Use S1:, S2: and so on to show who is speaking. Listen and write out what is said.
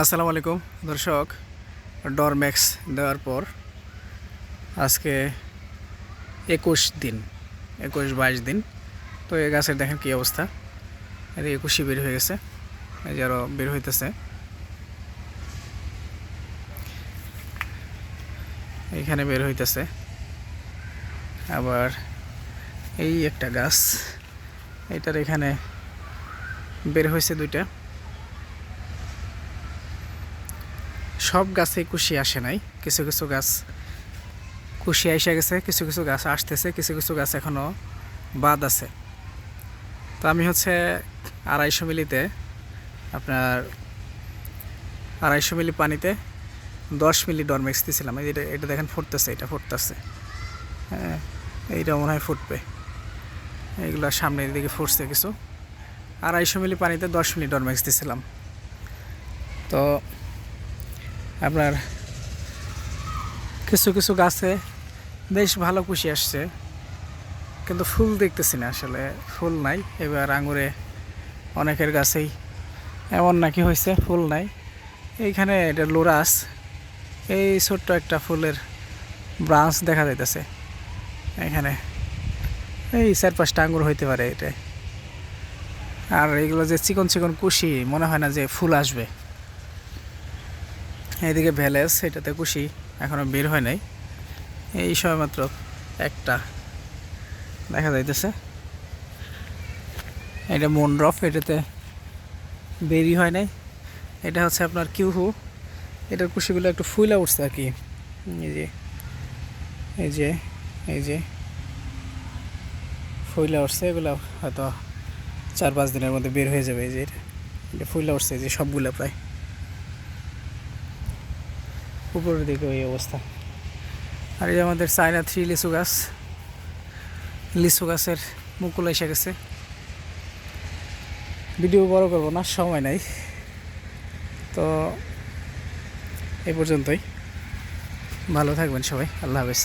S1: আসসালামু আলাইকুম, দর্শক। ডরম্যাক্স দেওয়ার পর আজকে একুশ দিন, একুশ বাইশ দিন। তো এই গাছের দেখেন কী অবস্থা। এর একুশে বের হয়ে গেছে, এই যে আরও বের হইতেছে। এখানে বের হইতেছে। আবার এই একটা গাছ, এটার এখানে বের হয়েছে দুইটা। সব গাছে কুশি আসে নাই। কিছু কিছু গাছ কুশি এসে গেছে, কিছু কিছু গাছ আসতেছে, কিছু কিছু গাছ এখনও বাদ আছে। তো আমি হচ্ছে আড়াইশো মিলিতে আপনার আড়াইশো মিলি পানিতে দশ মিলি ডরমেক্স দিয়েছিলাম এটা এটা দেখেন ফুটতেছে, এটা ফুটতেছে। হ্যাঁ এইটা মনে হয় ফুটবে। এইগুলো সামনের দিকে ফুটছে কিছু। আড়াইশো মিলি পানিতে দশ মিলি ডরমেক্স দিয়েছিলাম তো আপনার কিছু কিছু গাছে বেশ ভালো কুশি আসছে, কিন্তু ফুল দেখতেছি না আসলে, ফুল নাই। এবার আঙুরে অনেকের গাছেই এমন নাকি হয়েছে, ফুল নাই। এইখানে এটা লোরাস, এই ছোট্ট একটা ফুলের ব্রাঞ্চ দেখা যাইতেছে। এখানে এই চার পাঁচটা আঙুর হইতে পারে এটা। আর এগুলো যে চিকন চিকন কুশি, মনে হয় না যে ফুল আসবে। এইদিকে ভ্যালেস, এটাতে কুশি এখনও বের হয় নাই। এই সময় মাত্র একটা দেখা যাইতেছে। এটা মনরফ, এটাতে বেরি হয় নাই। এটা হচ্ছে আপনার কিউহু। এটার কুশিগুলো একটু ফুলা উঠছে আর কি। এই যে এই যে এই যে ফুলা উঠছে, এগুলো হয়তো চার পাঁচ দিনের মধ্যে বের হয়ে যাবে। এই যে এটা ফুলা উঠছে, এই যে সবগুলো প্রায়। উপরের দিকে ওই অবস্থা। আর এই আমাদের চায়না থ্রি লিচু গাছ, লিচু গাছের মুকুল এসে গেছে। ভিডিও বড় করব না, সময় নাই। তো এ পর্যন্তই। ভালো থাকবেন সবাই, আল্লাহ হাফেজ।